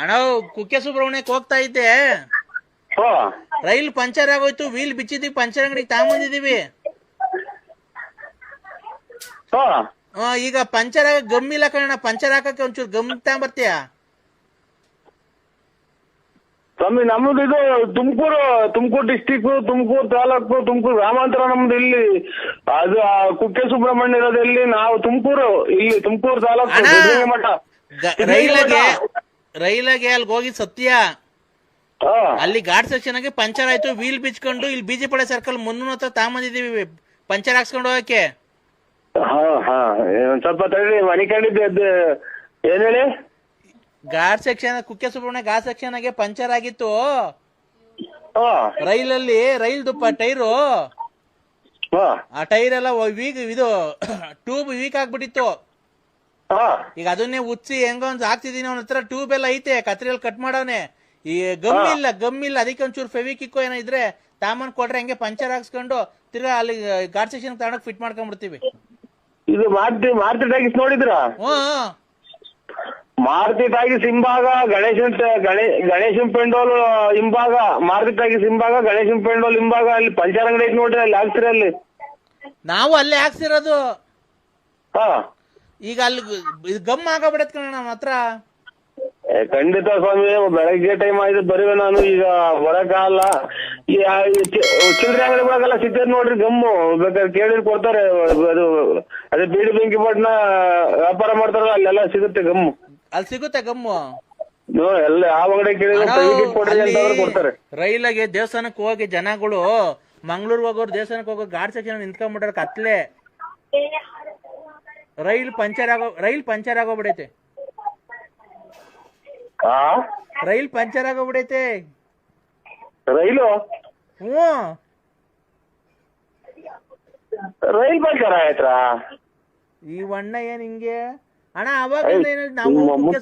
ಅಣ್ಣ ಕುಕ್ಕೆ ಸುಬ್ರಹ್ಮಣ್ಯಕ್ಕೆ ಹೋಗ್ತಾ ಇದ್ದೆ. ಓ ರೈಲ್ ಪಂಚರ್ ಆಗೋಯ್ತು ವೀಲ್ ಬಿಚ್ಚಿದ್ವಿ ಪಂಚರ್ ಅಂಗಡಿಗೆ ತಗೊಂಬಂದಿದೀವಿ ಹಾ. ಆ, ಈಗ ಪಂಚರ್ ಆಗ ಗಮ್ ಇಲ್ಲ ಕಣ ಪಂಚರ್ ಹಾಕಕ್ಕೆ ಒಂಚೂರು ಗಮ್ ತಗೊಂಬರ್ತೀಯ? ಸ್ವಾಮಿ ನಮ್ದು ಇದು ತುಮಕೂರು ತುಮಕೂರು ಡಿಸ್ಟಿಕ್ ತುಮಕೂರು ತಾಲೂಕು ತುಮಕೂರು ಗ್ರಾಮಾಂತರ ನಮ್ದು ಇಲ್ಲಿ. ಅದು ಆ ಕುಕ್ಕೆ ಸುಬ್ರಹ್ಮಣ್ಯ ಇರೋದು ಎಲ್ಲಿ? ನಾವು ತುಮಕೂರು ಇಲ್ಲಿ ತುಮಕೂರು ತಾಲೂಕು ಅಣ್ಣ! ಸಿದ್ಧಗಂಗೆ ಮಠ. ಗ- ರೈಲಾಗೆ. ರೈಲಾಗೆ ಅಲ್ಲಿ ಹೋಗಿ ಸತ್ಯ. ಅಲ್ಲಿ ಘಾಟ್ ಸೆಕ್ಷನ್ ಆಗಿ ಪಂಚರ್ ಆಯ್ತು ವೀಲ್ ಬಿಚ್ಕೊಂಡು ಇಲ್ಲಿ ಬಿಜಿಪಡೆ ಸರ್ಕಲ್ ಮುನ್ನೂರ ಹತ್ರ ತಗೊಂಬಂದಿದೀವಿ ಪಂಚರ್ ಹಾಕ್ಸ್ಕೊಂಡು ಹೋಗಕ್ಕೆ. ಸ್ವಲ್ಪ ಏನ್ ಹೇಳಿ? ಘಾಟ್ ಸೆಕ್ಷನ್ ಕುಕ್ಕೆ ಸುಬ್ರಹ್ಮಣ್ಯ ಘಾಟ್ ಸೆಕ್ಷನ್ ಆಗಿ ಪಂಚರ್ ಆಗಿತ್ತು. ರೈಲಲ್ಲಿ ರೈಲ್ ದುಪ್ಪ ಟೈರು. ಆ ಟೈರ್ ಎಲ್ಲ ವೀಕ್ ಇದು ಟ್ಯೂಬ್ ವೀಕ್ ಆಗ್ಬಿಟ್ಟಿತ್ತು. ಈಗ ಅದನ್ನೇ ಉಚ್ಚಿ ಹೆಂಗ ಒಂದ್ ಹಾಕ್ತಿದೀನಿ ಅವನ ಹತ್ರ ಟ್ಯೂಬ್ ಎಲ್ಲ ಐತೆ ಕತ್ರಿಯಲ್ಲಿ ಕಟ್ ಮಾಡೋನೆ ಈ ಗಮ್. ಇಲ್ಲ ಗಮ್ ಇಲ್ಲ ಅದಕ್ಕೆ ಒಂಚೂರು ಫೆವಿಕಿಕ್ಕೋ ಏನೋ ಇದ್ರೆ ತಾಮನ್ ಕೊಟ್ರೆ ಹಂಗೆ ಪಂಚರ್ ಹಾಕ್ಸ್ಕೊಂಡು ತಿರ್ಗಾ ಅಲ್ಲಿ ಗಾರ್ಡ್ ಸೆಕ್ಷನ್ ತಗೊಂಡೋಗಿ ಫಿಟ್ ಮಾಡ್ಕೊಂಡ್ಬಿಡ್ತೀವಿ. ಇದು ಮಾರುತಿ ಮಾರುತಿ ಟಾಕೀಸ್ ನೋಡಿದ್ರ? ಹ್ಮ್ ಮಾರುತಿ ಹಿಂಭಾಗ ಗಣೇಶನ್ ಗಣೇಶನ್ ಪೆಂಡೋಲ್ ಹಿಂಭಾಗ ಮಾರುತಿ ಟಾಕೀಸ್ ಹಿಂಭಾಗ ಗಣೇಶನ್ ಪೆಂಡೋಲ್ ಹಿಂಭಾಗ ಅಲ್ಲಿ ಪಂಚರ್ ಅಂಗಡಿ ಐತೆ ನೋಡ್ರಿ ಅಲ್ಲಿ ಹಾಕ್ಸಿರ ಅಲ್ಲಿ. ನಾವು ಅಲ್ಲೇ ಹಾಕ್ಸಿರೋದು. ಹಾ. ಈಗ ಅಲ್ಲಿ ಗಮ್ ಆಗಬಿಡತ್ ಕಣ ನಮ್ಮ ಹತ್ರ ಏ, ಖಂಡಿತ ಸ್ವಾಮಿ ಬೆಳಗ್ಗೆ ಟೈಮ್ ಆಯ್ತು ಬರುವೆ ನಾನು ಈಗ ಬರಕ್ಕಾಗಲ್ಲ ಈ ಆ, ಈ ಚಿ- ಚಿಲ್ಲರೆ ಅಂಗಡಿಗಳಿಗೆಲ್ಲ ಸಿಗ್ತದೆ ನೋಡ್ರಿ ಗಮ್ಮು. ಬೇಕಾದ್ರೆ ಕೇಳಿದ್ರೆ ಕೊಡ್ತಾರೆ ಅದು ಅದೇ ಬೀಡಿ ಬೆಂಕಿ ಪಟ್ನ ವ್ಯಾಪಾರ ಮಾಡ್ತಾರಲ್ಲ ಅಲ್ಲೆಲ್ಲ ಸಿಗುತ್ತೆ ಗಮ್ಮು. ಅಲ್ಲಿ ಸಿಗುತ್ತೆ ಗಮ್ಮು. ನೀವು ಎಲ್ಲ ಯಾವ ಅಂಗಡಿ ಕೇಳಿದ್ರೆ ಅಣ್ಣ, ಪ್ರೈವೇಟ್ ಕೊಡ್ರಿ ಅಲ್ಲಿ ಅಂತಂದ್ರೆ ಕೊಡ್ತಾರೆ. ರೈಲಾಗೆ ದೇವಸ್ಥಾನಕ್ಕೆ ಹೋಗಿ ಜನಗಳು ಮಂಗ್ಳೂರ್ ಹೋಗೋರು ದೇವಸ್ಥಾನಕ್ ಹೋಗೋ ಗಾಡ್ ಸೆಕ್ಷನ್ ನಿಂತ್ಕೊಂಡ್ಬಿಟ್ರೆ ಕತ್ಲೆ. ರೈಲ್ ಪಂಚರ್ ಆಗೋ ರೈಲ್ ಪಂಚರ್ ಆಗೋಗ್ಬಿಡೈತೆ. ಆ? ರೈಲ್ ಪಂಚರ್ ಆಗೋಗ್ಬಿಡೈತೆ. ರೈಲು? ಹ್ಞೂ. ರೈಲ್ ಪಂಚರ್ ಈ ವಣ್ಣ ಏನ್ ಹಿಂಗೆ? ಅಣ್ಣ ಅವಾಗ ನಾವು